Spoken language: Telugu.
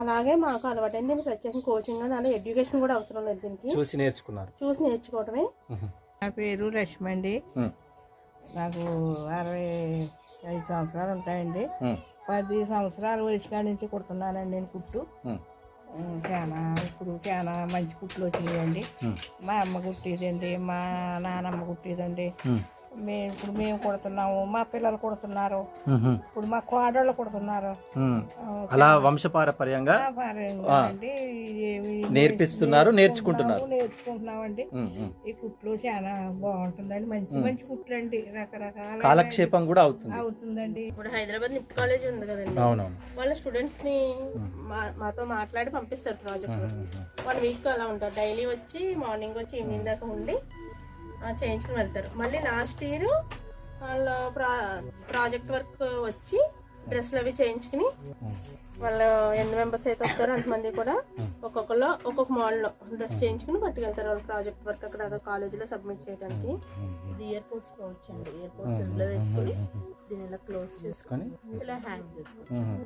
అలాగే మాకు అలవాటైంది దీనికి ప్రత్యేకంగా కోచింగ్ అని అలా ఎడ్యుకేషన్ కూడా అవసరం లేదు దీనికి. చూసి నేర్చుకున్నారు. చూసి నేర్చుకోవడమే మ్మ్. నా పేరు లక్ష్మి అండి. నాకు అరవై ఐదు సంవత్సరాలు ఉంటాయండి. పది సంవత్సరాల వయసు కాడి నుంచి కుడుతున్నానండి నేను కుట్టు. చాలా ఇప్పుడు చాలా మంచి కుట్లు వచ్చినాయండి. మా అమ్మ కుట్టేదండి మా నానమ్మ కుట్టేదండి. మ్మ్. ఇప్పుడు మేము కుడుతున్నాము మా పిల్లలు కుడుతున్నారు. ఇప్పుడు మా కోడళ్ళు కుడుతున్నారు. అలా వంశపారపర్యంగా నేర్పిస్తున్నారు, నేర్చుకుంటున్నారు. నేర్చుకుంటున్నామండి. ఈ కుట్లు చాలా బాగుంటుందండి. మంచి మంచి కుట్లు అండి రకరకాల కాలక్షేపం కూడా అవుతుంది. అవుతుందండి. ఇప్పుడు హైదరాబాద్ నిప్ కాలేజ్ ఉంది కదండి. అవునవును. వాళ్ళ స్టూడెంట్స్ని మా- మాతో మాట్లాడి పంపిస్తారు ప్రాజెక్ట్. వన్ వీక్ అలా ఉంటారు. డైలీ వచ్చి మార్నింగ్ వచ్చి ఈవినింగ్ దాకా ఉండి చేయించుకుని వెళ్తారు. మళ్ళీ లాస్ట్ ఇయర్ వాళ్ళు ప్రా ప్రాజెక్ట్ వర్క్ వచ్చి డ్రెస్లు అవి చేయించుకుని వాళ్ళు ఎన్ని మెంబర్స్ అయితే వస్తారో అంతమంది కూడా. ఒక్కొక్కరు ఒక్కొక్క మోడల్లో డ్రెస్ చేయించుకుని పట్టుకెళ్తారు వాళ్ళ ప్రాజెక్ట్ వర్క్ అక్కడ కాలేజీలో సబ్మిట్ చేయడానికి. ఇది ఎయిర్పోర్ట్స్ పౌచ్ అండి. ఎయిర్పోర్ట్స్ ఇందులో వేసుకొని దీని ఇలా క్లోజ్ చేసుకొని ఇలా హ్యాంగ్ చేసుకోవాలి మ్మ్.